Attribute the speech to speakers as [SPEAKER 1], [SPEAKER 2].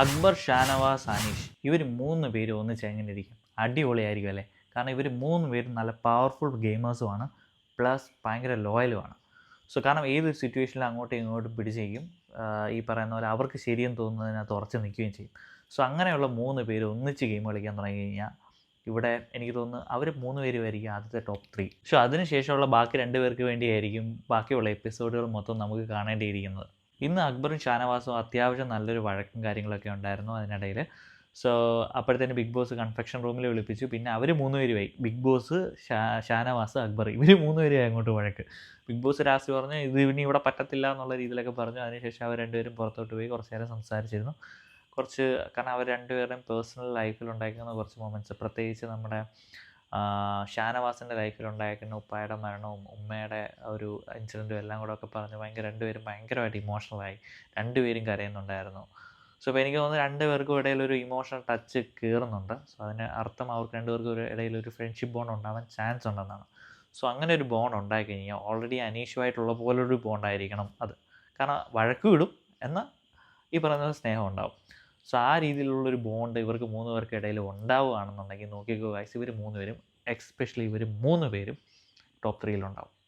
[SPEAKER 1] അക്ബർ ഷാനവാസ് അനീഷ് ഇവർ മൂന്ന് പേര് ഒന്നിച്ച് എങ്ങനെ അടിപൊളിയായിരിക്കും അല്ലേ? കാരണം ഇവർ മൂന്ന് പേരും നല്ല പവർഫുൾ ഗെയിമേഴ്സുമാണ് പ്ലസ് ഭയങ്കര ലോയലുമാണ് സോ കാരണം ഏത് സിറ്റുവേഷനിലും അങ്ങോട്ടും ഇങ്ങോട്ടും പിടിച്ചേക്കും ഈ പറയുന്ന പോലെ അവർക്ക് ശരിയെന്ന് തോന്നുന്നതിനകത്ത് ഉറച്ച് നിൽക്കുകയും ചെയ്യും. സോ അങ്ങനെയുള്ള മൂന്ന് പേര് ഒന്നിച്ച് ഗെയിം കളിക്കാൻ തുടങ്ങി കഴിഞ്ഞാൽ ഇവിടെ എനിക്ക് തോന്നുന്നു അവർ മൂന്ന് പേരുമായിരിക്കും ആദ്യത്തെ ടോപ്പ് ത്രീ സോ അതിനുശേഷമുള്ള ബാക്കി രണ്ട് പേർക്ക് വേണ്ടിയായിരിക്കും ബാക്കിയുള്ള എപ്പിസോഡുകൾ മൊത്തം നമുക്ക് കാണേണ്ടിയിരിക്കുന്നത്. ഇന്ന് അക്ബറും ഷാനവാസും അത്യാവശ്യം നല്ലൊരു വഴക്കും കാര്യങ്ങളൊക്കെ ഉണ്ടായിരുന്നു അതിനിടയിൽ. സോ അപ്പോഴത്തേന് ബിഗ് ബോസ് കൺഫെക്ഷൻ റൂമിൽ വിളിപ്പിച്ചു. പിന്നെ അവർ മൂന്ന് പേരുമായി ബിഗ് ബോസ് ഷാ ഷാനവാസ് അക്ബർ. ഇവർ മൂന്ന് പേരുമായി അങ്ങോട്ട് വഴക്ക്. ബിഗ് ബോസ് രാസി പറഞ്ഞു ഇത് ഇനി ഇവിടെ പറ്റത്തില്ല എന്നുള്ള രീതിയിലൊക്കെ പറഞ്ഞു. അതിനുശേഷം അവർ രണ്ടുപേരും പുറത്തോട്ട് പോയി കുറച്ച് നേരം സംസാരിച്ചിരുന്നു. കുറച്ച് കാരണം അവർ രണ്ടുപേരുടെയും പേഴ്സണൽ ലൈഫിൽ ഉണ്ടായിരിക്കുന്ന കുറച്ച് മൊമെന്റ്സ് പ്രത്യേകിച്ച് നമ്മുടെ ഷാനവാസിന്റെ ലൈഫിൽ ഉണ്ടായിരിക്കുന്ന ഉപ്പായുടെ മരണവും ഉമ്മയുടെ ഒരു ഇൻസിഡന്റും എല്ലാം കൂടെ ഒക്കെ പറഞ്ഞ് ഭയങ്കര രണ്ടുപേരും ഭയങ്കരമായിട്ട് ഇമോഷണലായി രണ്ടുപേരും കരയുന്നുണ്ടായിരുന്നു. സോ അപ്പോൾ എനിക്ക് തോന്നുന്നു രണ്ട് പേർക്കും ഇടയിൽ ഒരു ഇമോഷണൽ ടച്ച് കയറുന്നുണ്ട് സോ അതിന് അർത്ഥം അവർക്ക് രണ്ടുപേർക്കും ഒരു ഇടയിൽ ഒരു ഫ്രണ്ട്ഷിപ്പ് ബോണ്ട് ഉണ്ടാവാൻ ചാൻസ് ഉണ്ടെന്നാണ്. സോ അങ്ങനെ ഒരു ബോണ്ട് ഉണ്ടായി കഴിഞ്ഞാൽ ഓൾറെഡി അനീഷുമായിട്ടുള്ള പോലൊരു ബോണ്ടായിരിക്കണം അത്. കാരണം വഴക്ക് വിടും എന്നാൽ ഈ പറയുന്ന സ്നേഹം ഉണ്ടാവും. സോ ആ രീതിയിലുള്ളൊരു ബോണ്ട് ഇവർക്ക് മൂന്ന് പേർക്ക് ഇടയിൽ ഉണ്ടാവുകയാണെന്നുണ്ടെങ്കിൽ നോക്കിക്കോ വയസ്സ് ഇവർ മൂന്ന് പേരും എക്സ്പെഷ്യലി ഇവർ മൂന്ന് പേരും ടോപ്പ് ത്രീയിലുണ്ടാവും.